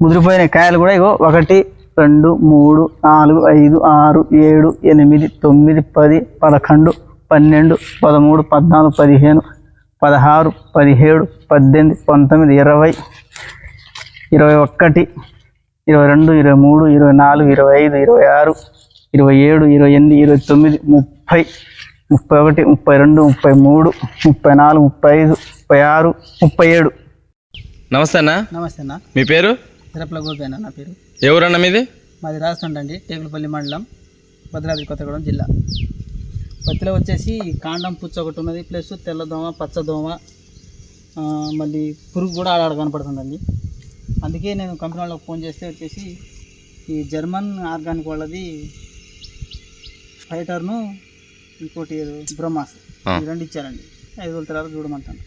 ముదిరిపోయిన కాయలు కూడా ఇగో ఒకటి రెండు మూడు నాలుగు ఐదు ఆరు ఏడు ఎనిమిది తొమ్మిది పది పదకొండు పన్నెండు పదమూడు పద్నాలుగు పదిహేను పదహారు పదిహేడు పద్దెనిమిది పంతొమ్మిది ఇరవై ఇరవై ఒకటి ఇరవై రెండు ఇరవై మూడు ఇరవై నాలుగు ఇరవై ఐదు ఇరవై ఆరు ఇరవై ఏడు ఇరవై ఎనిమిది ఇరవై తొమ్మిది ముప్పై ముప్పై ఒకటి ముప్పై రెండు ముప్పై మూడు ముప్పై నాలుగు ముప్పై ఐదు ముప్పై ఆరు ముప్పై ఏడు. నమస్తే అన్న. నమస్తే అన్న. మీ పేరు? తిరుపల గోపి అన్న నా పేరు? ఎవరన్న మీది? మాది రాజస్థాన్ అండి టేకులపల్లి మండలం భద్రాద్రి కొత్తగూడెం జిల్లా. పత్తిలో వచ్చేసి కాండం పుచ్చ ఒకటి ఉన్నది ప్లస్ తెల్లదోమ పచ్చదోమ మళ్ళీ పురుగు కూడా ఆడాడ కనపడుతుందండి. అందుకే నేను కంపెనీ వాళ్ళకి ఫోన్ చేస్తే వచ్చేసి ఈ జర్మన్ ఆర్గానిక్ వాళ్ళది ఫైటర్ను ఇంకోటి బ్రహ్మాస్. రెండు ఇచ్చారండి. ఐదు రోజుల తర్వాత చూడమంటాను.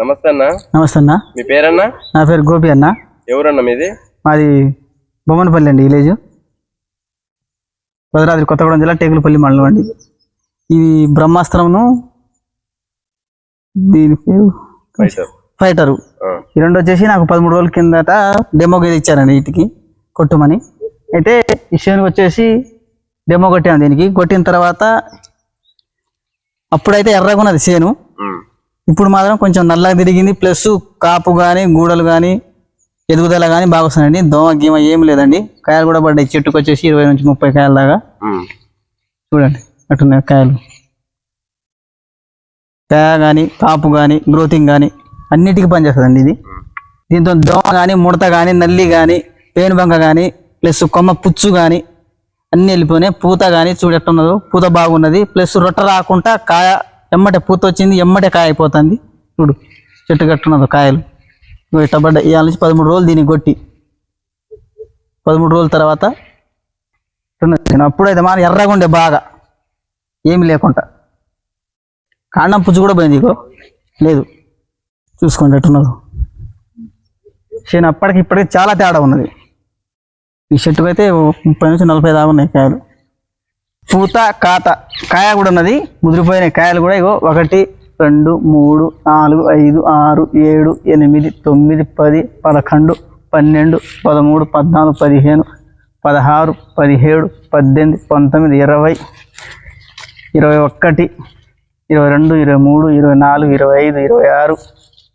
నమస్తే అన్న. నమస్తే అన్న. మీ పేరన్నా? నా పేరు గోపి అన్న. ఎవరన్న మీది? మాది బొమ్మనపల్లి అండి విలేజ్. భద్రాద్రి కొత్తగూడెం జిల్లా టేకులపల్లి మండలం అండి. ఇది బ్రహ్మాస్త్రంను దీని పేరు? ఫైటర్ ఈ రెండు వచ్చేసి నాకు పదమూడు రోజుల కిందట డెమో గేది ఇచ్చారండి వీటికి కొట్టుమని. అయితే ఈ శేనుగు వచ్చేసి డెమో కొట్టాను దీనికి. కొట్టిన తర్వాత అప్పుడైతే ఎర్రగా ఉన్నది చేను ఇప్పుడు మాత్రం కొంచెం నల్లగా తిరిగింది. ప్లస్ కాపు కానీ గూడలు కానీ ఎదుగుదల కానీ బాగా వస్తుందండి దోమ గీమ ఏమి లేదండి. కాయలు కూడా పడ్డాయి. చెట్టుకు వచ్చేసి ఇరవై నుంచి ముప్పై కాయల దాకా. చూడండి అట్టున్నాయి కాయలు. కాయ కానీ కాపు కానీ గ్రోతింగ్ కానీ అన్నిటికీ పనిచేస్తుందండి ఇది. దీంతో దోమ కానీ ముడత కానీ నల్లి కానీ పేనుబంక కానీ ప్లస్ కొమ్మ పుచ్చు కానీ అన్నీ వెళ్ళిపోయినాయి. పూత కానీ చూడు ఎట్టున్నదో పూత బాగున్నది. ప్లస్ రొట్ట రాకుండా కాయ ఎమ్మట పూత వచ్చింది ఎమ్మటే కాయ అయిపోతుంది చూడు చెట్టు కట్టున్నది కాయలు. ఇగో ఇవాళ నుంచి పదమూడు రోజులు దీన్ని కొట్టి. పదమూడు రోజుల తర్వాత నేను అప్పుడైతే మన ఎర్రగా ఉండే బాగా. ఏమి లేకుండా. కాండం పుచ్చు కూడా పోయింది ఇగో. లేదు. చూసుకోండి ఎట్టున్నదో. నేను అప్పటికి ఇప్పటికి చాలా తేడా ఉన్నది. ఈ చెట్టుకు అయితే ముప్పై నుంచి నలభై దాకా ఉన్నాయి కాయలు. పూత కాత కాయ కూడా ఉన్నది. ముదిరిపోయిన కాయలు కూడా ఇగో ఒకటి రెండు మూడు నాలుగు ఐదు ఆరు ఏడు ఎనిమిది తొమ్మిది పది పదకొండు పన్నెండు పదమూడు పద్నాలుగు పదిహేను పదహారు పదిహేడు పద్దెనిమిది పంతొమ్మిది ఇరవై ఇరవై ఒకటి ఇరవై రెండు ఇరవై మూడు ఇరవై నాలుగు ఇరవై ఐదు ఇరవై ఆరు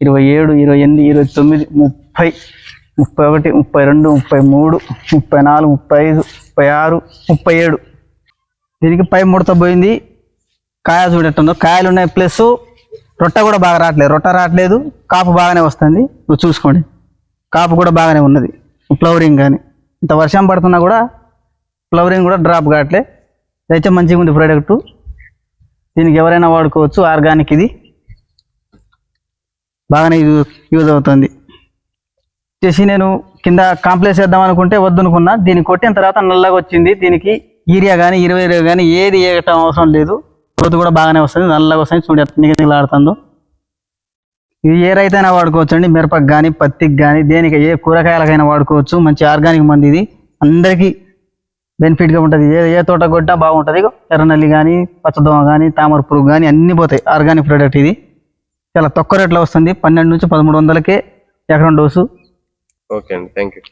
ఇరవై ఏడు ఇరవై ఎనిమిది ఇరవై తొమ్మిది ముప్పై ముప్పై ఒకటి ముప్పై రెండు ముప్పై మూడు ముప్పై నాలుగు ముప్పై ఐదు ముప్పై ఆరు ముప్పై ఏడు. దీనికి పై ముడత పోయింది. కాయ చూడట్టుందో కాయలు ఉన్నాయి ప్లస్ రొట్ట కూడా బాగా రావట్లేదు. రొట్ట రావట్లేదు. కాపు బాగానే వస్తుంది. నువ్వు చూసుకోండి. కాపు కూడా బాగానే ఉన్నది. ఫ్లవరింగ్ కానీ. ఇంత వర్షం పడుతున్నా కూడా ఫ్లవరింగ్ కూడా డ్రాప్ కావట్లే. అయితే మంచిగా ఉంది ప్రోడక్ట్. దీనికి ఎవరైనా వాడుకోవచ్చు. ఆర్గానిక్ ఇది. బాగానే యూజ్ యూజ్ అవుతుంది. చేసి నేను కింద కాంప్లెక్స్ చేద్దాం అనుకుంటే వద్దనుకున్నా. దీన్ని కొట్టిన తర్వాత నల్లగా వచ్చింది. దీనికి యూరియా కానీ ఇరవై ఇరవై కానీ ఏది వేయటం అవసరం లేదు. గ్రోత్ కూడా బాగానే వస్తుంది. నల్లగా వస్తుంది. చూడు ఎట్లా నిగనిగలాడుతుందో ఇది ఏ రైతైనా వాడుకోవచ్చు అండి మిరపకి కానీ పత్తికి కానీ దేనికి ఏ కూరగాయలకైనా వాడుకోవచ్చు. మంచి ఆర్గానిక్ మంది ఇది. అందరికీ బెనిఫిట్గా ఉంటుంది. ఏ ఏ తోట కొట్టినా బాగుంటుంది. ఎర్రనల్లి కానీ పచ్చదోమ కానీ తామర పురుగు కానీ అన్నీ పోతాయి. ఆర్గానిక్ ప్రోడక్ట్ ఇది. చాలా తక్కువ రేట్లో వస్తుంది. పన్నెండు నుంచి పదమూడు వందలకే ఎకరం డోసు. ఓకే అండి. Thank you.